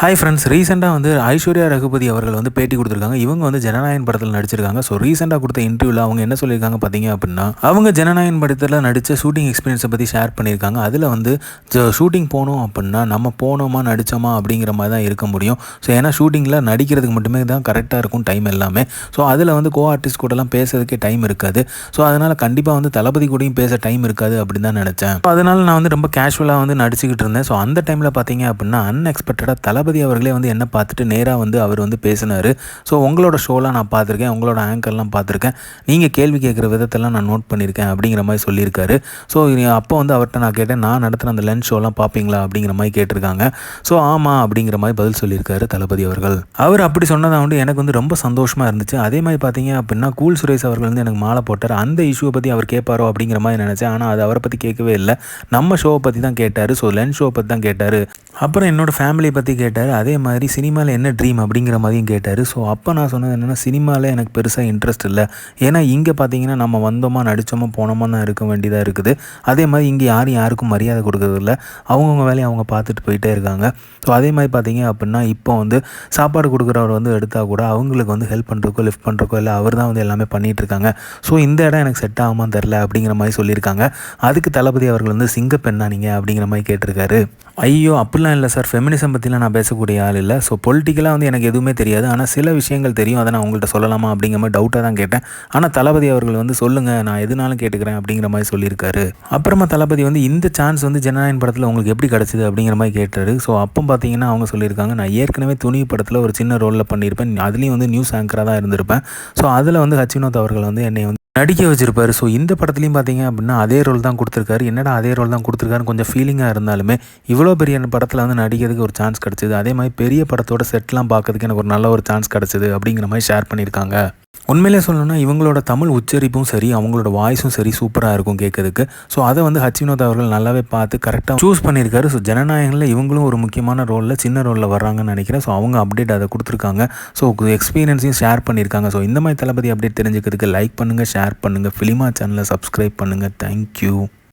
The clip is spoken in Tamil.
ஹாய் ஃப்ரெண்ட்ஸ் ரீசெண்டாக வந்து ஐஸ்வர்யா ரகுபதி அவர்கள் வந்து பேட்டி கொடுத்துருக்காங்க. இவங்க வந்து ஜனநாயகன் படத்தில் நடிச்சிருக்காங்க. ஸோ ரீசெண்டாக கொடுத்த இன்டர்வியூவில் அவங்க என்ன சொல்லியிருக்காங்க பார்த்தீங்க அப்படின்னா அவங்க ஜனநாயகன் படத்தில் நடித்த ஷூட்டிங் எக்ஸ்பீரியன்ஸை பற்றி ஷேர் பண்ணியிருக்காங்க. அதில் வந்து ஷூட்டிங் போனோம் அப்படின்னா நம்ம போனோமா நடித்தோமா அப்படிங்கிற மாதிரி தான் இருக்க முடியும். ஸோ ஏன்னா ஷூட்டிங்கில் நடிக்கிறதுக்கு மட்டுமே தான் கரெக்டாக இருக்கும் டைம் எல்லாமே. ஸோ அதில் வந்து கோ ஆர்டிஸ்ட் கூடலாம் பேசுறதுக்கே டைம் இருக்காது. ஸோ அதனால் கண்டிப்பாக வந்து தளபதி கூடயும் பேச டைம் இருக்காது அப்படின்னு தான் நினச்சேன். அதனால் நான் வந்து ரொம்ப கேஷுவலாக வந்து நடிச்சுக்கிட்டு இருந்தேன். ஸோ அந்த டைமில் பார்த்தீங்க அப்படின்னா அன்எக்ஸ்பெக்டடாக தளபதி அவர்களே வந்து என்ன பார்த்துட்டு நேராக வந்து அவர் வந்து பேசினார். ஸோ உங்களோட ஷோலாம் நான் பார்த்துருக்கேன். உங்களோட ஆங்கர்லாம் பார்த்துருக்கேன். நீங்கள் கேள்வி கேட்குற விதத்தெல்லாம் நான் நோட் பண்ணியிருக்கேன் அப்படிங்கிற மாதிரி சொல்லியிருக்காரு. ஸோ அப்போ வந்து அவர்கிட்ட நான் கேட்டேன் நான் நடத்துகிற அந்த லஞ்ச் ஷோலாம் பார்ப்பீங்களா? அப்படிங்கிற மாதிரி கேட்டிருக்காங்க. ஸோ ஆமாம் அப்படிங்கிற மாதிரி பதில் சொல்லியிருக்காரு தளபதி அவர்கள். அவர் அப்படி சொன்னதாக வந்து எனக்கு வந்து ரொம்ப சந்தோஷமாக இருந்துச்சு. அதே மாதிரி பார்த்தீங்க அப்படின்னா கூல் சுரேஷ் அவர்கள் வந்து எனக்கு மாலை போட்டார். அந்த இஷ்யூவை பற்றி அவர் கேட்பாரோ அப்படிங்கிற மாதிரி நினச்சேன். ஆனால் அது அவரை பற்றி கேட்கவே இல்லை. நம்ம ஷோவை பற்றி தான் கேட்டார். ஸோ லென் ஷோவை பற்றி தான் கேட்டார். அப்புறம் என்னோடய ஃபேமிலியை பற்றி கேட்டார் கேட்டார். அதே மாதிரி சினிமாவில் என்ன ட்ரீம் அப்படிங்கிற மாதிரியும் கேட்டார். ஸோ அப்போ நான் சொன்னது என்னென்னா சினிமாவில் எனக்கு பெருசாக இன்ட்ரெஸ்ட் இல்லை. ஏன்னா இங்கே பார்த்தீங்கன்னா நம்ம வந்தோமா நடித்தோமா போனோமா தான் இருக்க வேண்டியதாக இருக்குது. அதே மாதிரி இங்கே யாரும் யாருக்கும் மரியாதை கொடுக்கறதில்ல அவங்கவுங்க வேலையை அவங்க பார்த்துட்டு போயிட்டே இருக்காங்க. ஸோ அதே மாதிரி பார்த்தீங்க அப்படின்னா இப்போ வந்து சாப்பாடு கொடுக்குறவர் வந்து எடுத்தால் கூட அவங்களுக்கு வந்து ஹெல்ப் பண்ணுறக்கோ லிஃப்ட் பண்ணுறக்கோ இல்லை அவர் தான் வந்து எல்லாமே பண்ணிகிட்டு இருக்காங்க. ஸோ இந்த இடம் எனக்கு செட் ஆகாமல் தெரில அப்படிங்கிற மாதிரி சொல்லியிருக்காங்க. அதுக்கு தளபதி அவர்கள் வந்து சிங்கப்பெண்ணா நீங்கள் அப்படிங்கிற மாதிரி கேட்டிருக்காரு. ஐயோ அப்படிலாம் இல்லை சார். ஃபெமினிசம் பற்றிலாம் நான் பேசக்கூடிய ஆள் இல்லை. ஸோ பொலிட்டிக்கலாக வந்து எனக்கு எதுவுமே தெரியாது. ஆனால் சில விஷயங்கள் தெரியும். அதை நான் உங்கள்கிட்ட சொல்லலாமா அப்படிங்கிற மாதிரி டவுட்டாக தான் கேட்டேன். ஆனால் தளபதி அவர்கள் வந்து சொல்லுங்கள் நான் எதுனாலும் கேட்டுக்கிறேன் அப்படிங்கிற மாதிரி சொல்லியிருக்காரு. அப்புறமா தளபதி வந்து இந்த சான்ஸ் வந்து ஜனநாயகன் படத்தில் உங்களுக்கு எப்படி கிடச்சிது அப்படிங்கிற மாதிரி கேட்டார். ஸோ அப்போ பார்த்தீங்கன்னா அவங்க சொல்லியிருக்காங்க நான் ஏற்கனவே துணி படத்தில் ஒரு சின்ன ரோலில் பண்ணியிருப்பேன். அதுலேயும் வந்து நியூஸ் ஆங்கராக தான் இருந்திருப்பேன். ஸோ அதில் வந்து ஹச்சினோத் அவர்கள் வந்து என்னை வந்து நடிக்க வச்சிருப்பாரு. ஸோ இந்த படத்துலையும் பார்த்தீங்க அப்படின்னா அதே ரோல் தான் கொடுத்துருக்காரு. என்னடா அதே ரோல் தான் கொடுத்துருக்காரு கொஞ்சம் ஃபீலிங்காக இருந்தாலுமே இவ்வளோ பெரிய படத்தில் வந்து நடிக்கிறதுக்கு ஒரு சான்ஸ் கிடச்சிது. அதே மாதிரி பெரிய படத்தோட செட்லாம் பார்க்கறதுக்கு எனக்கு ஒரு நல்ல ஒரு சான்ஸ் கிடச்சிது அப்படிங்கிற மாதிரி ஷேர் பண்ணியிருக்காங்க. உண்மையிலே சொல்லணும்னா இவங்களோட தமிழ் உச்சரிப்பும் சரி அவங்களோட வாய்ஸும் சரி சூப்பராக இருக்கும் கேட்கறதுக்கு. ஸோ அதை வந்து ஹச்சினோத் அவர்கள் நல்லாவே பார்த்து கரெக்டாக சூஸ் பண்ணியிருக்காரு. ஸோ ஜனநாயகங்களில் இவங்களும் ஒரு முக்கியமான ரோலில் சின்ன ரோலில் வர்றாங்கன்னு நினைக்கிறேன். ஸோ அவங்க அப்டேட் அதை கொடுத்துருக்காங்க. ஸோ எக்ஸ்பீரியன்ஸையும் ஷேர் பண்ணியிருக்காங்க. ஸோ இந்த மாதிரி தளபதி அப்டேட் தெரிஞ்சுக்கிறதுக்கு லைக் பண்ணுங்கள் ஷேர் பண்ணுங்கள் ஃபிலிமா சேனலை சப்ஸ்கிரைப் பண்ணுங்கள் தேங்க்யூ